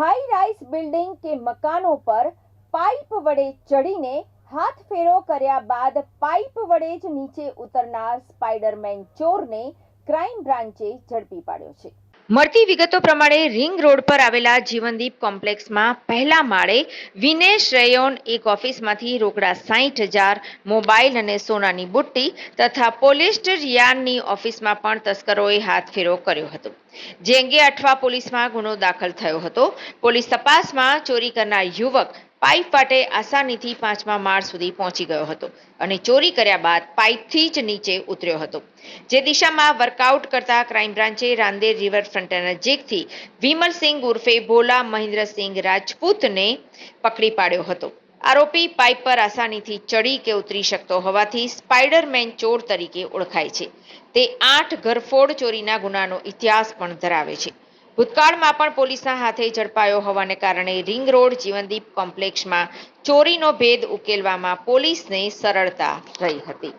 High rise building કે મકાનો પર પાઇપ વડે ચડીને હાથ ફેરો કર્યા બાદ પાઇપ વડે જ નીચે ઉતરનાર સ્પાઈડરમેન ચોરને ક્રાઇમ બ્રાન્ચે ઝડપી પાડ્યો છે. મળતી વિગતો પ્રમાણે રિંગ રોડ પર આવેલા જીવનદીપ કોમ્પ્લેક્સમાં પહેલા માળે વિનેશ રેયોન એક ઓફિસમાંથી રોકડા સાહીઠ હજાર, મોબાઈલ અને સોનાની બુટ્ટી તથા પોલિસ્ટર યાનની ઓફિસમાં પણ તસ્કરોએ હાથફેરો કર્યો હતો. જે અંગે અઠવા પોલીસમાં ગુનો દાખલ થયો હતો. પોલીસ તપાસમાં ચોરી કરનાર યુવક પાઇપ ફાટે આસાનીથી પાંચમા માળ સુધી પહોંચી ગયો હતો અને ચોરી કર્યા બાદ પાઇપથી જ નીચે ઉતર્યો હતો. જે દિશામાં વર્કઆઉટ કરતા ક્રાઇમ બ્રાન્ચે રાંદેર રિવરફ્રન્ટ નજીકથી વિમલસિંહ ઉર્ફે ભોલા મહેન્દ્રસિંહ રાજપૂતને પકડી પાડ્યો હતો. આરોપી પાઇપ પર આસાનીથી ચડી કે ઉતરી શકતો હોવાથી સ્પાઇડરમેન ચોર તરીકે ઓળખાય છે. તે આઠ ઘરફોડ ચોરીના ગુનાનો ઇતિહાસ પણ ધરાવે છે. ભૂતકાળમાં પણ પોલીસના હાથે ઝડપાયો હોવાને કારણે રિંગ રોડ જીવનદીપ કોમ્પ્લેક્ષમાં ચોરીનો ભેદ ઉકેલવામાં પોલીસને સરળતા રહી હતી.